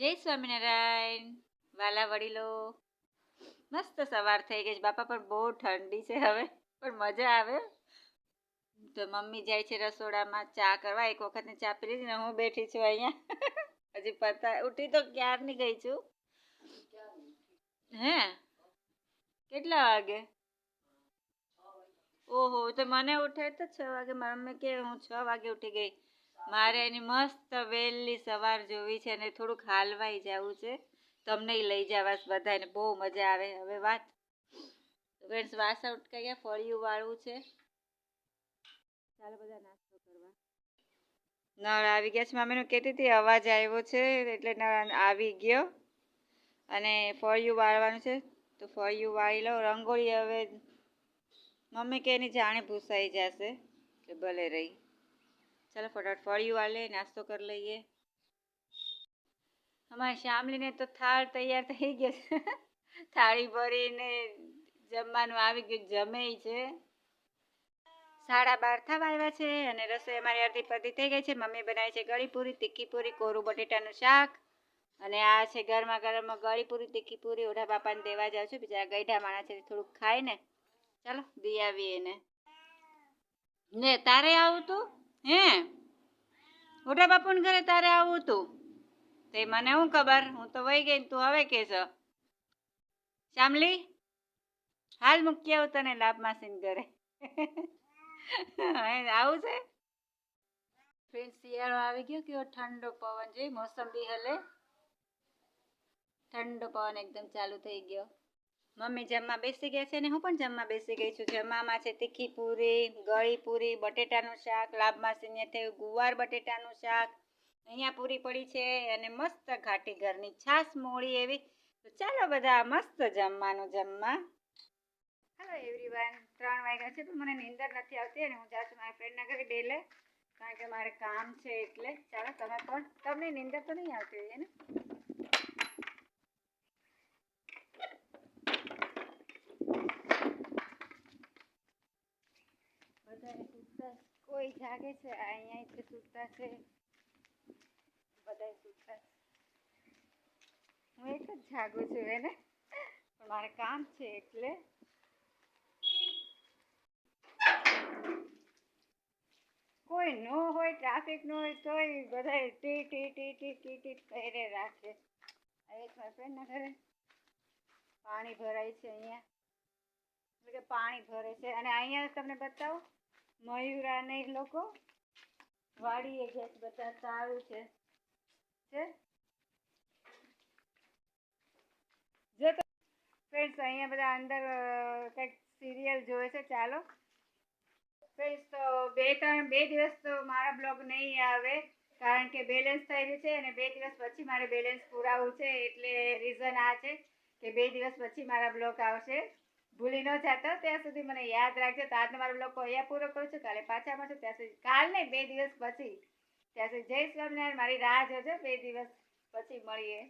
જય સ્વામિનારાયણ. વાલા વડીલો. મસ્ત સવાર થઈ ગઈ છે. બાપા પણ બહુ ઠંડી છે હવે, પણ મજા આવે. તો મમ્મી જાય છે રસોડામાં ચા કરવા. એક વખતને ચા પી લીધી ને હું બેઠી છું અહીંયા. હજી પતા, ઉઠી તો ક્યારની ગઈ છું? હે? કેટલા વાગે? ઓહો, તો મને ઉઠે તો છ વાગે. મમ્મી કે હું છ વાગે ઉઠી ગઈ. મારે એની મસ્ત વહેલી સવાર જોવી છે અને થોડુંક હાલવાઈ જવું છે. તમને લઈ જવાશ બધાને, બહુ મજા આવે. હવે વાત ફ્રેન્ડ્સ વાસણ ઉટકાયા ફળિયું વાળવું છે. ચાલો બધા નાસ્તો કરવા. નળ આવી ગયા છે. મમ્મીનું કહેતી હતી અવાજ આવ્યો છે, એટલે નળ આવી ગયો. અને ફળિયું વાળવાનું છે, તો ફળિયું વાળી લો રંગોળી હવે મમ્મી કે એની જાણે ભૂસાઈ જશે એટલે ભલે રહી. ચાલો ફટાફટ ફળિયું વાળે નાસ્તો કરી લઈએ. અમારે શામલીને તો થાળ તૈયાર થઈ ગયો છે. થાળી ભરીને જમવાનું આવી ગયું જમે છે. સાડા બાર થવા આવ્યા છે અને રસોઈ અમારી અડધી પતી થઈ ગઈ છે. મમ્મી બનાવી છે ગળી પૂરી, તીખી પૂરી, કોરું બટેટાનું શાક. અને આ છે ગરમા ઘરમાં ગળી પૂરી, તીખી પૂરી, ઓઢા બાપાને દેવા જાઉં છું. બીજા ગઈઢા માણા છે થોડુંક ખાય ને. ચાલો દી આવીએ ને તારે આવું તું? હે? મોટા બાપુને ઘરે તારે આવું તું. તે મને શું ખબર? હું તો વહી ગઈ તું હવે કે છો શ્યામલી હાલ મૂકી આવું તને લાભ માસીને ઘરે. આવું છે? ફ્રેન્ડ શિયાળો આવી ગયો કેવો ઠંડો પવન જોઈ મોસમ બી હલે. ઠંડો પવન એકદમ ચાલુ થઈ ગયો. મમ્મી જમવા બેસી ગયા છે ને હું પણ જમવા બેસી ગઈ છું. જમવામાં છે તીખી પૂરી, ગળી પૂરી, બટેટાનું શાક લાભમાં સિંહ થયું ગુવાર બટેટાનું શાક. અહીંયા પૂરી પડી છે અને મસ્ત ઘાટી ઘરની છાશ મોળી એવી. તો ચાલો બધા મસ્ત જમવાનું જમવા. હાલો એવરીવન ત્રણ વાગ્યા છે પણ મને નીંદર નથી આવતી અને હું જાઉં છું મારા ફ્રેન્ડના ઘરે ડેલે. કારણ કે મારે કામ છે એટલે. ચાલો તમે પણ. તમને નીંદર તો નહીં આવતી હોય ને સૂતા કોઈ જાગે છે, અહીંયા જે સૂતા છે. બધા સૂતા છે. હું એક જ જાગું છું એને. પણ મારે કામ છે એટલે. કોઈ ન હોય ટ્રાફિક ન હોય, તોય બધા ટી ટી ટી ટી ટી ટી કરે રાખે. એક મારા ફ્રેન્ડના ઘરે પાણી ભરાય છે અહીંયા. એટલે કે પાણી ભરે છે. અને અહીંયા તમને બતાવું મયુરા ને લોકો વાડીએ ગેસ બધા સારું છે. જો ફ્રેન્ડ્સ અહીંયા બધા અંદર કંઈક સિરિયલ જોવે છે, ચાલો. ફ્રેન્ડ્સ તો બે ત્રણ, બે દિવસ તો મારા બ્લોગ નહીં આવે, કારણ કે બેલેન્સ થઈ રહ્યું છે અને બે દિવસ પછી મારે બેલેન્સ પુરાવવું છે, એટલે રીઝન આ છે કે બે દિવસ પછી મારા બ્લોગ આવશે. ભૂલી ન જતો, ત્યાં સુધી મને યાદ રાખજો. તો આજનો મારો બ્લોગ અહીંયા પૂરો કરું છું. કાલે પાછા મળશે. ત્યાં સુધી કાલ નહીં બે દિવસ પછી, ત્યાં સુધી જય સ્વામિનારાયણ મારી રાહ જોજો. બે દિવસ પછી મળીએ.